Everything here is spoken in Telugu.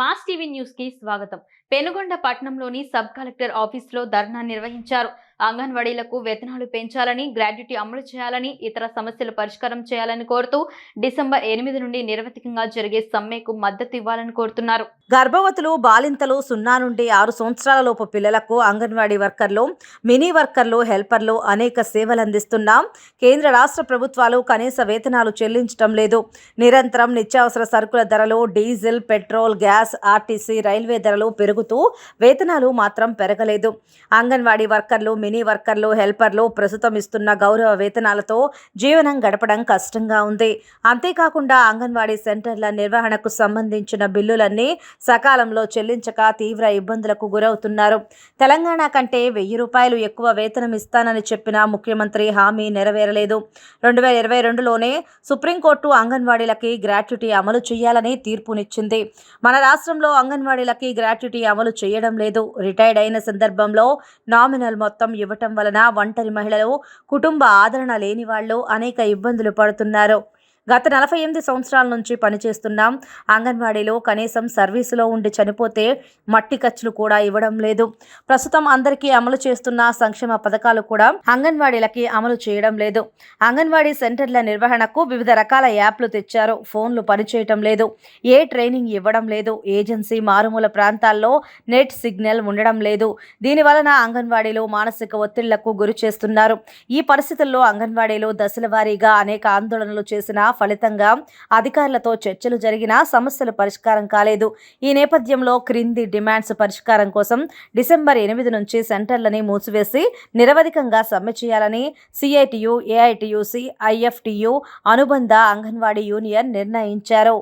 మాస్ టీవీ న్యూస్కి స్వాగతం. పెనుగొండ పట్టణంలోని సబ్ కలెక్టర్ ఆఫీస్లో ధర్నా నిర్వహించారు. అంగన్వాడీలకు వేతనాలు పెంచాలని గ్రాడ్యుటీ అమలు చేయాలని ఇతర సమస్యలు పరిష్కారం చేయాలని కోరుతూ డిసెంబర్ ఎనిమిది నుండి నిరవధికంగా జరిగే సమ్మెకు మద్దతు ఇవ్వాలని కోరుతున్నారు. గర్భవతులు బాలింతలు సున్నా నుండి ఆరు సంవత్సరాల లోపు పిల్లలకు అంగన్వాడీ వర్కర్లు మినీ వర్కర్లు హెల్పర్లు అనేక సేవలు అందిస్తున్నాం కేంద్ర రాష్ట్ర ప్రభుత్వాలు కనీస వేతనాలు చెల్లించడం లేదు. నిరంతరం నిత్యావసర సరుకుల ధరలు diesel petrol gas RTC railway ధరలు పెరుగుతూ వేతనాలు మాత్రం పెరగలేదు. అంగన్వాడీ వర్కర్లు మినీ వర్కర్లు హెల్పర్లు ప్రస్తుతం ఇస్తున్న గౌరవ వేతనాలతో జీవనం గడపడం కష్టంగా ఉంది. అంతేకాకుండా అంగన్వాడీ సెంటర్ల నిర్వహణకు సంబంధించిన బిల్లులన్నీ సకాలంలో చెల్లించక తీవ్ర ఇబ్బందులకు గురవుతున్నారు. తెలంగాణ కంటే వెయ్యి రూపాయలు ఎక్కువ వేతనం ఇస్తానని చెప్పిన ముఖ్యమంత్రి హామీ నెరవేరలేదు. రెండు వేల ఇరవై రెండులోనే సుప్రీంకోర్టు అంగన్వాడీలకి గ్రాట్యుటీ అమలు చేయాలని తీర్పునిచ్చింది. మన రాష్ట్రంలో అంగన్వాడీలకి గ్రాట్యుటీ అమలు చేయడం లేదు. రిటైర్డ్ అయిన సందర్భంలో నామినల్ మొత్తం ఇవ్వటం వలన ఒంటరి మహిళలు కుటుంబ ఆదరణ లేని వాళ్ళు అనేక ఇబ్బందులు పడుతున్నారు. గత నలభై ఎనిమిది సంవత్సరాల నుంచి పనిచేస్తున్నాం. అంగన్వాడీలో కనీసం సర్వీసులో ఉండి చనిపోతే మట్టి ఖర్చులు కూడా ఇవ్వడం లేదు. ప్రస్తుతం అందరికీ అమలు చేస్తున్న సంక్షేమ పథకాలు కూడా అంగన్వాడీలకి అమలు చేయడం లేదు. అంగన్వాడీ సెంటర్ల నిర్వహణకు వివిధ రకాల యాప్లు తెచ్చారు. ఫోన్లు పనిచేయటం లేదు. ఏ ట్రైనింగ్ ఇవ్వడం లేదు. ఏజెన్సీ మారుమూల ప్రాంతాల్లో నెట్ సిగ్నల్ ఉండడం లేదు. దీని వలన అంగన్వాడీలు మానసిక ఒత్తిళ్ళకు గురి చేస్తున్నారు. ఈ పరిస్థితుల్లో అంగన్వాడీలు దశల వారీగా అనేక ఆందోళనలు చేసిన ఫలితంగా అధికారులతో చర్చలు జరిగినా సమస్యలు పరిష్కారం కాలేదు. ఈ నేపథ్యంలో క్రింది డిమాండ్స్ పరిష్కారం కోసం డిసెంబర్ ఎనిమిది నుంచి సెంటర్లని మూసివేసి నిరవధికంగా సమ్మె చేయాలని సిఐటియు ఏఐటియుసి ఐఎఫ్టియు అనుబంధ అంగన్వాడీ యూనియన్ నిర్ణయించారు.